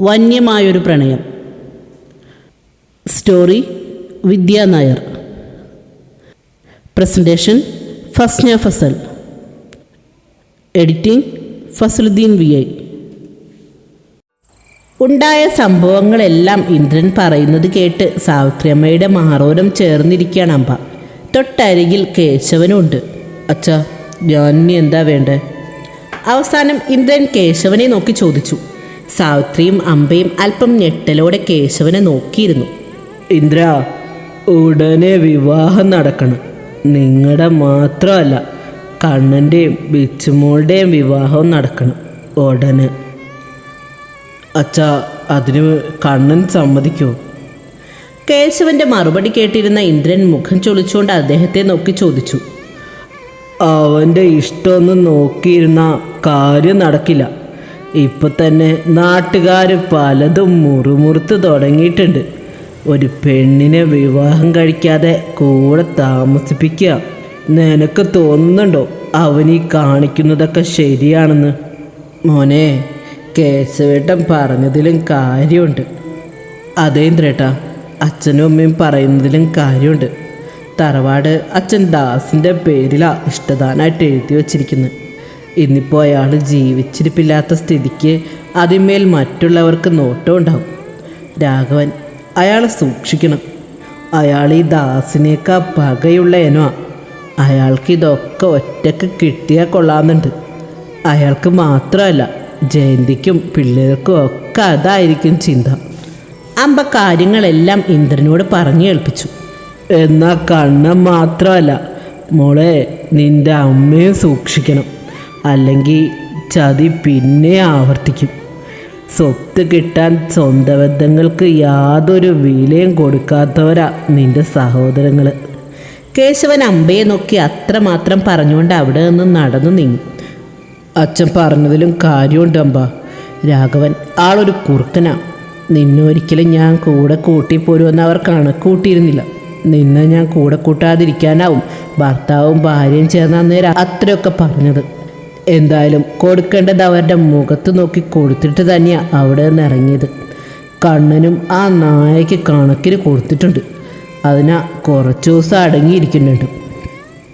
വന്യമായൊരു പ്രണയം. Story Vidya Nair. Presentation Fasna Fasal. Editing Fasaluddin V I. ഉണ്ടായ സംഭവങ്ങളെല്ലാം ഇന്ദ്രൻ പറയുന്നത് കേട്ട് സാവിത്രിയമ്മയുടെ മാറോരം ചേർന്നിരിക്കുകയാണ് അമ്പ തൊട്ടരികിൽ കേശവനുണ്ട്. അച്ഛാ ഞാൻ എന്താ വേണ്ടേ? അവസാനം ഇന്ദ്രൻ കേശവനെ നോക്കി ചോദിച്ചു. സാവിത്രിയും അമ്പയും അല്പം ഞെട്ടലോടെ കേശവനെ നോക്കിയിരുന്നു. ഇന്ദ്ര ഉടനെ വിവാഹം നടക്കണം. നിങ്ങളുടെ മാത്രമല്ല കണ്ണന്റെയും ബിച്ചുമോളുടെയും വിവാഹം നടക്കണം. ഉടനെ. അച്ഛാ അതിന് കണ്ണൻ സമ്മതിക്കുമോ കേശവന്റെ മറുപടി കേട്ടിരുന്ന ഇന്ദ്രൻ മുഖം ചൊളിച്ചുകൊണ്ട് അദ്ദേഹത്തെ നോക്കി ചോദിച്ചു. അവന്റെ ഇഷ്ടമൊന്നും നോക്കിയിരുന്ന കാര്യം നടക്കില്ല. ഇപ്പം തന്നെ നാട്ടുകാർ പലതും മുറുമുറുത്ത് തുടങ്ങിയിട്ടുണ്ട്. ഒരു പെണ്ണിനെ വിവാഹം കഴിക്കാതെ കൂടെ താമസിപ്പിക്കുക. നിനക്ക് തോന്നുന്നുണ്ടോ അവനീ കാണിക്കുന്നതൊക്കെ ശരിയാണെന്ന്? മോനെ കേശവേട്ടൻ പറഞ്ഞതിലും കാര്യമുണ്ട്. അതേന്ദ്രേട്ടാ അച്ഛനും അമ്മയും പറയുന്നതിലും കാര്യമുണ്ട്. തറവാട് അച്ഛൻ ദാസിന്റെ പേരിലാണ് ഇഷ്ടദാനായിട്ട് എഴുതി വച്ചിരിക്കുന്നത് ഇന്നിപ്പോൾ അയാൾ ജീവിച്ചിരിപ്പില്ലാത്ത സ്ഥിതിക്ക് അതിന്മേൽ മറ്റുള്ളവർക്ക് നോട്ടം ഉണ്ടാവും രാഘവൻ അയാളെ സൂക്ഷിക്കണം. അയാൾ ഈ ദാസിനേക്കാ പകയുള്ള അയാൾക്ക് ഇതൊക്കെ ഒറ്റയ്ക്ക് കിട്ടിയാൽ കൊള്ളാമെന്നുണ്ട്. അയാൾക്ക് മാത്രമല്ല ജയന്തിക്കും പിള്ളേർക്കും ഒക്കെ അതായിരിക്കും ചിന്ത. അമ്പ കാര്യങ്ങളെല്ലാം ഇന്ദ്രനോട് പറഞ്ഞു കേൾപ്പിച്ചു. എന്നാ കണ്ണൻ മാത്രമല്ല മോളെ നിന്റെ അമ്മയും സൂക്ഷിക്കണം. അല്ലെങ്കിൽ ചതി പിന്നെ ആവർത്തിക്കും. സ്വത്ത് കിട്ടാൻ സ്വന്തം ബന്ധങ്ങൾക്ക് യാതൊരു വിലയും കൊടുക്കാത്തവരാ നിന്റെ സഹോദരങ്ങൾ കേശവൻ അമ്പയെ നോക്കി അത്രമാത്രം പറഞ്ഞുകൊണ്ട് അവിടെ നിന്ന് നടന്നു നീങ്ങി. അച്ഛൻ പറഞ്ഞതിലും കാര്യമുണ്ട് അമ്പ. രാഘവൻ ആളൊരു കുറുക്കനാ. നിന്നൊരിക്കലും ഞാൻ കൂടെ കൂട്ടിപ്പോരുമെന്ന് അവർ കണക്ക് കൂട്ടിയിരുന്നില്ല നിന്നെ ഞാൻ കൂടെ കൂട്ടാതിരിക്കാനാവും. ഭർത്താവും ഭാര്യയും ചേർന്ന് അന്നേരം അത്രയൊക്കെ പറഞ്ഞത്. എന്തായാലും കൊടുക്കേണ്ടത് അവരുടെ മുഖത്ത് നോക്കി കൊടുത്തിട്ട് തന്നെയാണ് അവിടെ നിന്ന് ഇറങ്ങിയത്. കണ്ണനും ആ നായയ്ക്ക് കണക്കിന് കൊടുത്തിട്ടുണ്ട്. അതിനാ കുറച്ച് ദിവസം അടങ്ങിയിരിക്കുന്നുണ്ട്.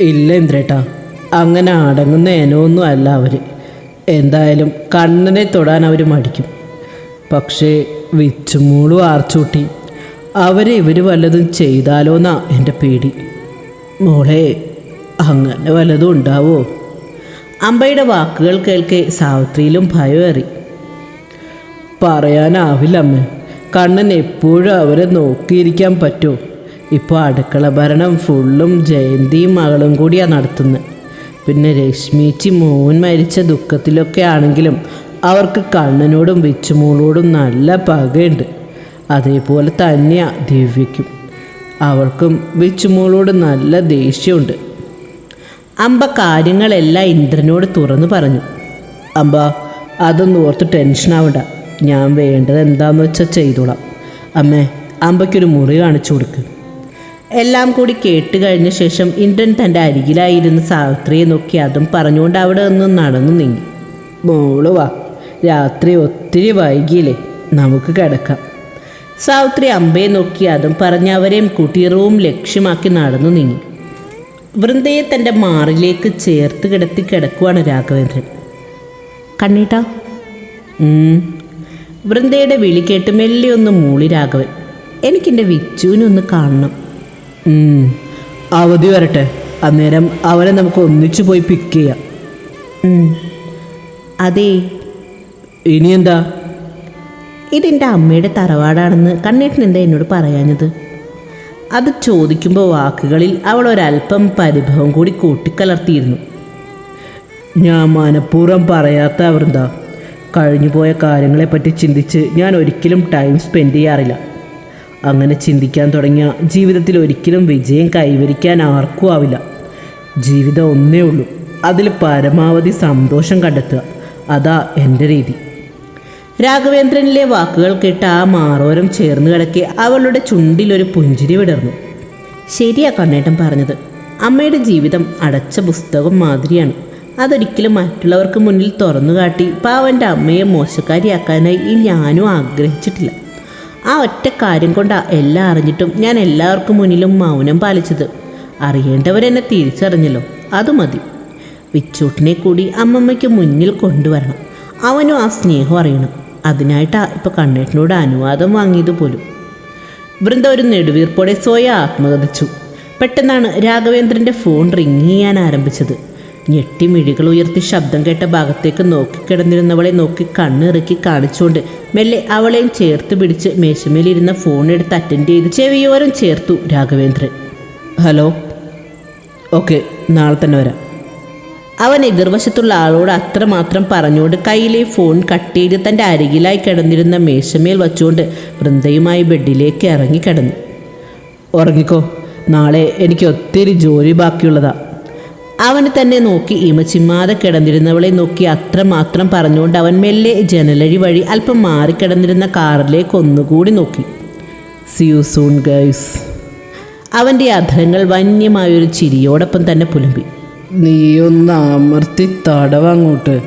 ഇല്ല ഇന്ദ്രേട്ടാ. അങ്ങനെ അടങ്ങുന്ന ഇനമൊന്നും അല്ല അവർ എന്തായാലും കണ്ണനെ തൊടാൻ അവർ മടിക്കും. പക്ഷേ വിച്ചുമൂളും ആർച്ചൂട്ടി അവരെ ഇവർ വല്ലതും ചെയ്താലോന്നാ എന്റെ പേടി. മോളെ അങ്ങനെ വല്ലതും ഉണ്ടാവോ? അമ്പയുടെ വാക്കുകൾ കേൾക്കെ സാവിത്രിയിലും ഭയമേറി പറയാനാവില്ല അമ്മ കണ്ണൻ എപ്പോഴും അവരെ നോക്കിയിരിക്കാൻ പറ്റുമോ ഇപ്പോൾ അടുക്കള ഭരണം ഫുള്ളും ജയന്തിയും മകളും കൂടിയാണ് നടത്തുന്നത് പിന്നെ രശ്മിച്ചി മോൻ മരിച്ച ദുഃഖത്തിലൊക്കെ ആണെങ്കിലും അവർക്ക് കണ്ണനോടും വിച്ചുമോളോടും നല്ല പകയുണ്ട്. അതേപോലെ തന്നെയാണ് ദിവ്യയ്ക്കും. അവർക്കും വിച്ചുമോളോട് നല്ല ദേഷ്യമുണ്ട്. അമ്പ കാര്യങ്ങളെല്ലാം ഇന്ദ്രനോട് തുറന്നു പറഞ്ഞു. അമ്പ അതൊന്നും ഓർത്ത് ടെൻഷനാവണ്ട ഞാൻ വേണ്ടത് എന്താന്ന് വെച്ചാൽ ചെയ്തോളാം. അമ്മേ അമ്പയ്ക്കൊരു മുറി കാണിച്ചു കൊടുക്ക്. എല്ലാം കൂടി കേട്ട് കഴിഞ്ഞ ശേഷം ഇന്ദ്രൻ തന്റെ അരികിലായിരുന്ന സാവിത്രിയെ നോക്കി അതും പറഞ്ഞുകൊണ്ട് അവിടെ നിന്ന് നടന്നു നീങ്ങി. മോൾ വാ രാത്രി ഒത്തിരി വൈകിയില്ലേ നമുക്ക് കിടക്കാം. സാവിത്രി അമ്പയെ നോക്കി അതും പറഞ്ഞ് അവരെയും കൂട്ടി റൂം ലക്ഷ്യമാക്കി നടന്നു നീങ്ങി. വൃന്ദയെ തന്റെ മാറിലേക്ക് ചേർത്ത് കിടത്തി കിടക്കുവാണ് രാഘവേന്ദ്രൻ. കണ്ണീട്ട? വൃന്ദയുടെ വിളി കേട്ട് മെല്ലെ ഒന്ന് മൂളി രാഘവൻ. എനിക്കെന്റെ വിച്ചുവിനൊന്ന് കാണണം. അവധി വരട്ടെ. അന്നേരം അവനെ നമുക്ക് ഒന്നിച്ചു പോയി പിക്ക് ചെയ്യാം. അതേ. ഇനിയെന്താ? ഇതെന്റെ അമ്മയുടെ തറവാടാണെന്ന് കണ്ണേട്ടൻ എന്താ എന്നോട് പറയാഞ്ഞത്? അത് ചോദിക്കുമ്പോൾ വാക്കുകളിൽ അവൾ ഒരല്പം പരിഭവം കൂടി കൂട്ടിക്കലർത്തിയിരുന്നു. ഞാൻ മനഃപൂർവം പറയാത്ത അവരെന്താ? കഴിഞ്ഞുപോയ കാര്യങ്ങളെപ്പറ്റി ചിന്തിച്ച് ഞാൻ ഒരിക്കലും ടൈം സ്പെൻഡ് ചെയ്യാറില്ല. അങ്ങനെ ചിന്തിക്കാൻ തുടങ്ങിയ ജീവിതത്തിൽ ഒരിക്കലും വിജയം കൈവരിക്കാൻ ആർക്കും ആവില്ല. ജീവിതം ഒന്നേ ഉള്ളൂ. അതിൽ പരമാവധി സന്തോഷം കണ്ടെത്തുക. അതാ എന്റെ രീതി. രാഘവേന്ദ്രനിലെ വാക്കുകൾ കേട്ട് ആ മാറോരം ചേർന്ന് കിടക്കി അവളുടെ ചുണ്ടിലൊരു പുഞ്ചിരി വിടർന്നു. ശരിയാ കണ്ണേട്ടൻ പറഞ്ഞത്. അമ്മയുടെ ജീവിതം അടച്ച പുസ്തകം മാതിരിയാണ്. അതൊരിക്കലും മറ്റുള്ളവർക്ക് മുന്നിൽ തുറന്നു കാട്ടി പാവന്റെ അമ്മയെ മോശക്കാരിയാക്കാനായി ഈ ഞാനും ആഗ്രഹിച്ചിട്ടില്ല. ആ ഒറ്റ കാര്യം കൊണ്ടാ എല്ലാം അറിഞ്ഞിട്ടും ഞാൻ എല്ലാവർക്കും മുന്നിലും മൗനം പാലിച്ചത്. അറിയേണ്ടവരെന്നെ തിരിച്ചറിഞ്ഞല്ലോ അത് മതി. വിച്ചൂട്ടിനെ കൂടി അമ്മമ്മയ്ക്ക് മുന്നിൽ കൊണ്ടുവരണം. അവനും ആ സ്നേഹം അറിയണം. അതിനായിട്ടാ ഇപ്പോൾ കണ്ണേട്ടനോട് അനുവാദം വാങ്ങിയത് പോലും. വൃന്ദ ഒരു നെടുവീർപ്പോടെ സ്വയം ആത്മകഥിച്ചു പെട്ടെന്നാണ് രാഘവേന്ദ്രന്റെ ഫോൺ റിങ് ചെയ്യാൻ ആരംഭിച്ചത്. ഞെട്ടി മിഴികൾ ഉയർത്തി ശബ്ദം കേട്ട ഭാഗത്തേക്ക് നോക്കിക്കിടന്നിരുന്നവളെ നോക്കി കണ്ണിറുക്കി കാണിച്ചുകൊണ്ട് മെല്ലെ അവളെയും ചേർത്ത് പിടിച്ച് മേശമേലിരുന്ന ഫോൺ എടുത്ത് അറ്റൻഡ് ചെയ്ത് ചെവിയോരം ചേർത്തു രാഘവേന്ദ്രൻ. ഹലോ. ഓക്കെ നാളെ തന്നെ വരാം. അവൻ എതിർവശത്തുള്ള ആളോട് അത്രമാത്രം പറഞ്ഞുകൊണ്ട് കയ്യിലെ ഫോൺ കട്ട് ചെയ്ത് തന്റെ അരികിലായി കിടന്നിരുന്ന മേശമേൽ വച്ചുകൊണ്ട് വൃന്ദയുമായി ബെഡിലേക്ക് ഇറങ്ങി കിടന്നു. ഉറങ്ങിക്കോ നാളെ എനിക്ക് ഒത്തിരി ജോലി ബാക്കിയുള്ളതാ. അവന് തന്നെ നോക്കി ഇമച്ചിമ്മാതെ കിടന്നിരുന്നവളെ നോക്കി അത്രമാത്രം പറഞ്ഞുകൊണ്ട് അവൻ മെല്ലെ ജനലഴി വഴി അല്പം മാറിക്കിടന്നിരുന്ന കാറിലേക്ക് ഒന്നുകൂടി നോക്കി. സി യു സൂൺ ഗൈസ് അവന്റെ അധരങ്ങൾ വന്യമായൊരു ചിരിയോടൊപ്പം തന്നെ പുലമ്പി. നീയൊന്ന് അമർത്തി തടവങ്ങോട്ട്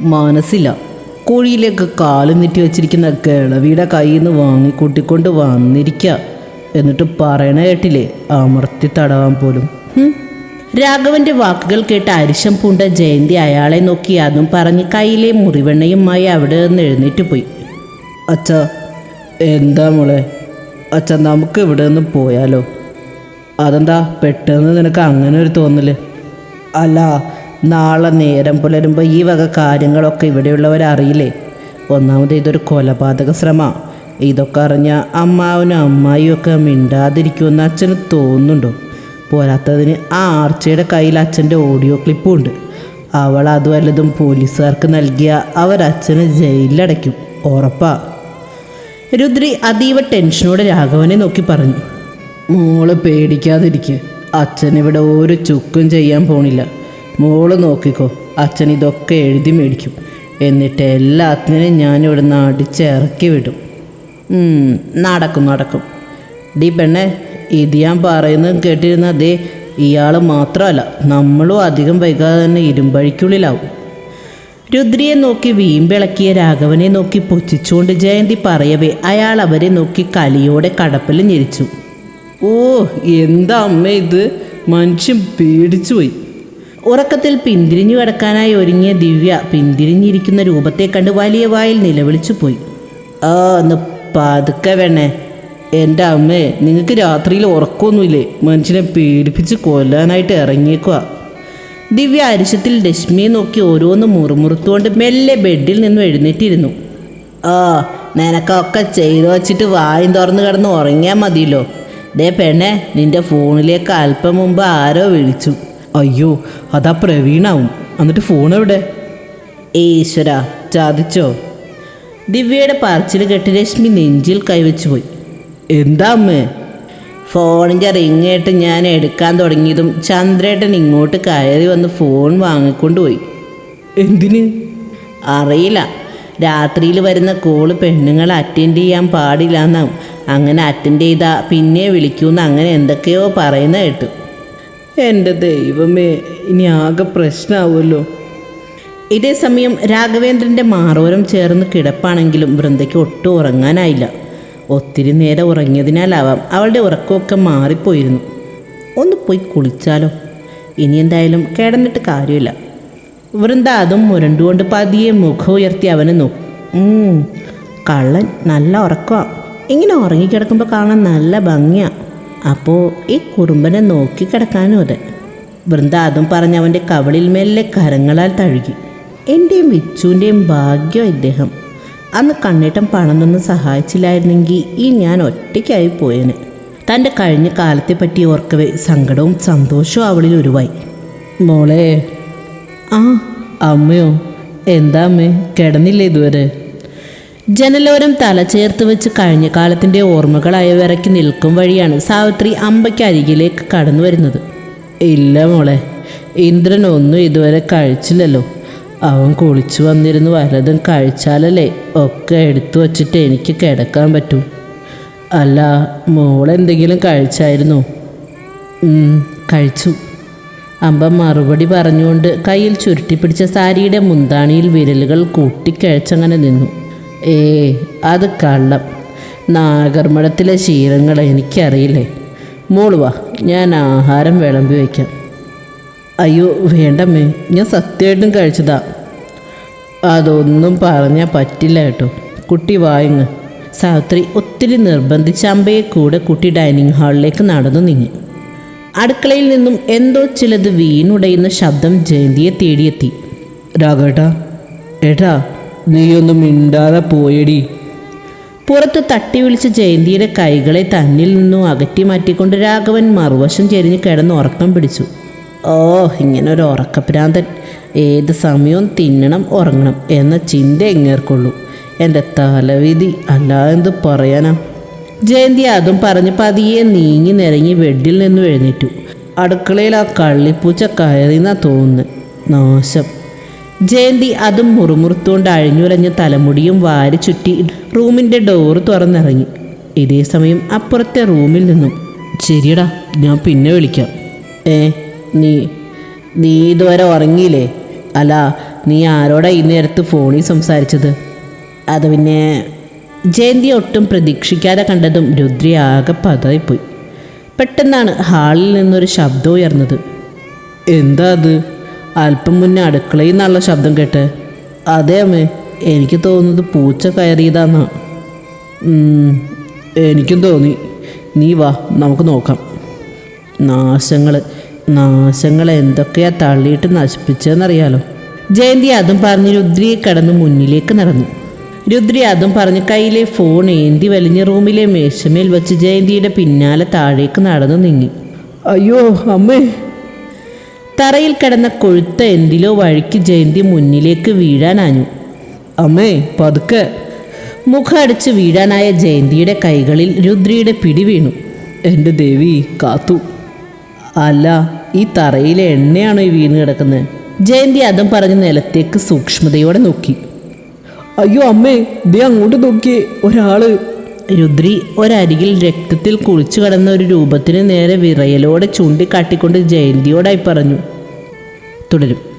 മനസ്സില്ല കുഴിയിലേക്ക് കാൽ നീട്ടി വെച്ചിരിക്കുന്ന കിളവിയുടെ കയ്യിൽ നിന്ന് വാങ്ങിക്കൂട്ടിക്കൊണ്ട് വന്നിരിക്കുക എന്നിട്ട് പറയണ കേട്ടില്ലേ അമർത്തി തടവാൻ പോലും രാഘവന്റെ വാക്കുകൾ കേട്ട് അരിശം പൂണ്ട ജയന്തി അയാളെ നോക്കി അതും പറഞ്ഞ് കയ്യിലെ മുറിവെണ്ണയുമായി അവിടെ നിന്ന് എഴുന്നേറ്റ് പോയി. അച്ഛ എന്താ മോളെ? അച്ഛ നമുക്ക് ഇവിടെ നിന്ന് പോയാലോ? അതെന്താ പെട്ടെന്ന് നിനക്ക് അങ്ങനെ ഒരു തോന്നൽ? അല്ല നാളെ നേരം പുലരുമ്പോൾ ഈ വക കാര്യങ്ങളൊക്കെ ഇവിടെയുള്ളവരറിയില്ലേ? ഒന്നാമത് ഇതൊരു കൊലപാതക ശ്രമ. ഇതൊക്കെ അറിഞ്ഞ അമ്മാവനും അമ്മായിയും ഒക്കെ മിണ്ടാതിരിക്കുമെന്ന് അച്ഛന് തോന്നുന്നുണ്ടോ? പോരാത്തതിന് ആ ആർച്ചയുടെ കയ്യിൽ അച്ഛന്റെ ഓഡിയോ ക്ലിപ്പും ഉണ്ട് അവൾ അത് വല്ലതും പോലീസുകാർക്ക് നൽകിയ അവരച്ഛനെ ജയിലിലടയ്ക്കും ഉറപ്പാ. രുദ്രി അതീവ ടെൻഷനോടെ രാഘവനെ നോക്കി പറഞ്ഞു. മോൾ പേടിക്കാതിരിക്കുക അച്ഛൻ ഇവിടെ ഒരു ചുക്കും ചെയ്യാൻ പോണില്ല. മോൾ നോക്കിക്കോ അച്ഛൻ ഇതൊക്കെ എഴുതി മേടിക്കും. എന്നിട്ട് എല്ലാത്തിനും ഞാൻ നിന്ന് അടിച്ചിറക്കി വിടും. നടക്കും നടക്കും. ഡി പെണ്ണെ ഇത് ഞാൻ പറയുന്നത് കേട്ടിരുന്ന അതേ ഇയാൾ മാത്രമല്ല നമ്മളും അധികം വൈകാതെ തന്നെ ഇരുമ്പഴിക്കുള്ളിലാവും. രുദ്രിയെ നോക്കി വീമ്പിളക്കിയ രാഘവനെ നോക്കി പുച്ഛിച്ചുകൊണ്ട് ജയന്തി പറയവേ അയാൾ അവരെ നോക്കി കലിയോടെ കടപ്പിൽ ഞെരിച്ചു. ഓ എന്താ അമ്മ ഇത്? മനുഷ്യൻ പേടിച്ചു പോയി. ഉറക്കത്തിൽ പിന്തിരിഞ്ഞു കിടക്കാനായി ഒരുങ്ങിയ ദിവ്യ പിന്തിരിഞ്ഞിരിക്കുന്ന രൂപത്തെ കണ്ട് വലിയ വായിൽ നിലവിളിച്ചു പോയി. ആ ഒന്ന് പതുക്കെ വേണേ. എന്റെ അമ്മേ നിങ്ങൾക്ക് രാത്രിയിൽ ഉറക്കമൊന്നുമില്ലേ? മനുഷ്യനെ പേടിപ്പിച്ച് കൊല്ലാനായിട്ട് ഇറങ്ങിയേക്കുക ദിവ്യ അരിശത്തിൽ രശ്മിയെ നോക്കി ഓരോന്ന് മുറുമുറുത്തുകൊണ്ട് മെല്ലെ ബെഡിൽ നിന്നും എഴുന്നേറ്റിരുന്നു. ആ നിനക്കൊക്കെ ചെയ്തു വച്ചിട്ട് വായും തുറന്നു കിടന്ന് ഉറങ്ങിയാൽ മതിയല്ലോ. ദേ പെണ്ണെ നിന്റെ ഫോണിലേക്ക് അല്പം മുമ്പ് ആരോ വിളിച്ചു. അയ്യോ അതാ പ്രവീണാവും. എന്നിട്ട് ഫോൺ എവിടെ? ഈശ്വര ചാദിച്ചോ ദിവ്യയുടെ പറച്ചിൽ കെട്ടി രശ്മി നെഞ്ചിൽ കൈവച്ചു പോയി. എന്താ അമ്മേ? ഫോണിന്റെ റിങ്ങായിട്ട് ഞാൻ എടുക്കാൻ തുടങ്ങിയതും ചന്ദ്രേട്ടൻ ഇങ്ങോട്ട് കയറി വന്ന് ഫോൺ വാങ്ങിക്കൊണ്ടുപോയി എന്തിന്? അറിയില്ല. രാത്രിയിൽ വരുന്ന കോൾ പെണ്ണുങ്ങൾ അറ്റൻഡ് ചെയ്യാൻ പാടില്ല എന്നാവും അങ്ങനെ അറ്റൻഡ് ചെയ്താ പിന്നെ വിളിക്കൂന്ന് അങ്ങനെ എന്തൊക്കെയോ പറയുന്ന കേട്ടു. എന്റെ ദൈവമേ ഇനി ആകെ പ്രശ്നമാവുമല്ലോ ഇതേ സമയം രാഘവേന്ദ്രന്റെ മാറോരം ചേർന്ന് കിടപ്പാണെങ്കിലും വൃന്ദയ്ക്ക് ഒട്ടും ഉറങ്ങാനായില്ല. ഒത്തിരി നേരം ഉറങ്ങിയതിനാലാവാം അവളുടെ ഉറക്കമൊക്കെ മാറിപ്പോയിരുന്നു. ഒന്ന് പോയി കുളിച്ചാലോ? ഇനി എന്തായാലും കിടന്നിട്ട് കാര്യമില്ല. വൃന്ദ അതും മുരണ്ടുകൊണ്ട് പതിയെ മുഖം ഉയർത്തി അവനെ നോക്കും. "ഉം, കള്ളൻ നല്ല ഉറക്കമാണ് ഇങ്ങനെ ഉറങ്ങിക്കിടക്കുമ്പോൾ കാണാൻ നല്ല ഭംഗിയാ. അപ്പോൾ ഈ കുറുമ്പനെ നോക്കി കിടക്കാനും അതെ. വൃന്ദ അതും പറഞ്ഞ് അവന്റെ കവളിൽ മെല്ലെ കരങ്ങളാൽ തഴുകി. എന്റെയും വിച്ചുവിന്റെയും ഭാഗ്യം ഇദ്ദേഹം. അന്ന് കണ്ണേട്ടം പണം തന്ന് സഹായിച്ചില്ലായിരുന്നെങ്കിൽ ഈ ഞാൻ ഒറ്റയ്ക്കായി പോയേനെ. തന്റെ കഴിഞ്ഞ കാലത്തെപ്പറ്റി ഓർക്കവേ സങ്കടവും സന്തോഷവും അവളിൽ ഉരുവായി. മോളെ. ആ അമ്മയോ. എന്താ അമ്മേ? കിടന്നില്ലേ ഇതുവരെ? ജനലോരം തല ചേർത്ത് വെച്ച് കഴിഞ്ഞ കാലത്തിന്റെ ഓർമ്മകളായ വിറക്കി നിൽക്കും വഴിയാണ് സാവിത്രി അമ്പയ്ക്കരികിലേക്ക് കടന്നു വരുന്നത്. ഇല്ല മോളെ ഇന്ദ്രൻ ഒന്നും ഇതുവരെ കഴിച്ചില്ലല്ലോ. അവൻ കുളിച്ചു വന്നിരുന്ന് വലതും കഴിച്ചാലല്ലേ ഒക്കെ എടുത്തു വച്ചിട്ട് എനിക്ക് കിടക്കാൻ പറ്റൂ. അല്ല മോളെന്തെങ്കിലും കഴിച്ചായിരുന്നു? കഴിച്ചു. അമ്പ മറുപടി പറഞ്ഞുകൊണ്ട് കയ്യിൽ ചുരുട്ടിപ്പിടിച്ച സാരിയുടെ മുന്താണിയിൽ വിരലുകൾ കൂട്ടിക്കഴിച്ചങ്ങനെ നിന്നു. ഏ അത് കള്ളം. നാഗർമഠത്തിലെ ശീലങ്ങൾ എനിക്കറിയില്ലേ? മോൾ വാ ഞാൻ ആഹാരം വിളമ്പി വയ്ക്കാം. അയ്യോ വേണ്ടമ്മേ ഞാൻ സത്യമായിട്ടും കഴിച്ചതാ. അതൊന്നും പറഞ്ഞാൽ പറ്റില്ല കേട്ടോ. കുട്ടി വായങ്ങ് സാവിത്രി ഒത്തിരി നിർബന്ധിച്ച അമ്പയെ കൂടെ കുട്ടി ഡൈനിങ് ഹാളിലേക്ക് നടന്നു നീങ്ങി. അടുക്കളയിൽ നിന്നും എന്തോ ചിലത് വീണുടയുന്ന ശബ്ദം ജയന്തിയെ തേടിയെത്തി. രാഘേട്ടാ ഏട്ടാ നീയൊന്നും മിണ്ടാതെ പോയടി. പുറത്ത് തട്ടി വിളിച്ച ജയന്തിയുടെ കൈകളെ തന്നിൽ നിന്നും അകറ്റി മാറ്റിക്കൊണ്ട് രാഘവൻ മറുവശം ചെരിഞ്ഞ് കിടന്ന് ഉറക്കം പിടിച്ചു. ഓ ഇങ്ങനെ ഒരു ഉറക്കഭ്രാന്തൻ. ഏത് സമയവും തിന്നണം ഉറങ്ങണം എന്ന ചിന്ത എങ്ങേർക്കുള്ളൂ. എന്റെ തലവിധി അല്ലാതെന്ത് പറയാനാ. ജയന്തി അതും പറഞ്ഞ് പതിയെ നീങ്ങി നിരങ്ങി ബെഡിൽ നിന്നും എഴുന്നേറ്റു. അടുക്കളയിൽ ആ കള്ളിപ്പൂച്ച കയറിന്നാ തോന്നുന്നു. നാശം. ജയന്തി അതും മുറുമുറുത്തുകൊണ്ട് അഴിഞ്ഞുലഞ്ഞ തലമുടിയും വാരി ചുറ്റി റൂമിന്റെ ഡോറ് തുറന്നിറങ്ങി. ഇതേ സമയം അപ്പുറത്തെ റൂമിൽ നിന്നും ശരിയടാ ഞാൻ പിന്നെ വിളിക്കാം. ഏ നീ നീ ഇതുവരെ ഉറങ്ങിയില്ലേ? അല്ല നീ ആരോടാ ഈ നേരത്ത് ഫോണിൽ സംസാരിച്ചത്? അത് പിന്നെ ജയന്തി ഒട്ടും പ്രതീക്ഷിക്കാതെ കണ്ടതും രുദ്രി ആകെ പതറിപ്പോയി. പെട്ടെന്നാണ് ഹാളിൽ നിന്നൊരു ശബ്ദം ഉയർന്നത്. എന്താ അത്? അല്പം മുന്നേ അടുക്കളയിൽ നിന്നുള്ള ശബ്ദം കേട്ട് അതെ അമ്മേ എനിക്ക് തോന്നുന്നത് പൂച്ച കയറിയതാന്നാ. എനിക്കും തോന്നി. നീ വാ നമുക്ക് നോക്കാം. നാശങ്ങൾ നാശങ്ങൾ എന്തൊക്കെയാ തള്ളിയിട്ട് നശിപ്പിച്ചതെന്നറിയാലോ. ജയന്തി അതും പറഞ്ഞ് രുദ്രിയെ കടന്ന് മുന്നിലേക്ക് നടന്നു. രുദ്രി അതും പറഞ്ഞ് കയ്യിലെ ഫോൺ ഏന്തി വലിഞ്ഞ് റൂമിലെ മേശമേൽ വെച്ച് ജയന്തിയുടെ പിന്നാലെ താഴേക്ക് നടന്നു നീങ്ങി. അയ്യോ അമ്മേ തറയിൽ കിടന്ന കൊഴുത്ത എന്തിലോ വഴിക്ക് ജയന്തി മുന്നിലേക്ക് വീഴാനാഞ്ഞു അമ്മേ പതുക്കെ. മുഖം അടിച്ച് വീഴാനായ ജയന്തിയുടെ കൈകളിൽ രുദ്രിയുടെ പിടി വീണു. എന്റെ ദേവി കാത്തു. അല്ല ഈ തറയിലെ എണ്ണയാണോ ഈ വീണ് കിടക്കുന്നത് ജയന്തി അതും പറഞ്ഞ് നിലത്തേക്ക് സൂക്ഷ്മതയോടെ നോക്കി. അയ്യോ അമ്മേ ദേ അങ്ങോട്ട് നോക്കിയേ ഒരാൾ. രുദ്രി ഒരരികിൽ രക്തത്തിൽ കുളിച്ചു കടന്ന ഒരു രൂപത്തിന് നേരെ വിറയലോടെ ചൂണ്ടിക്കാട്ടിക്കൊണ്ട് ജയന്തിയോടായി പറഞ്ഞു. തുടരും.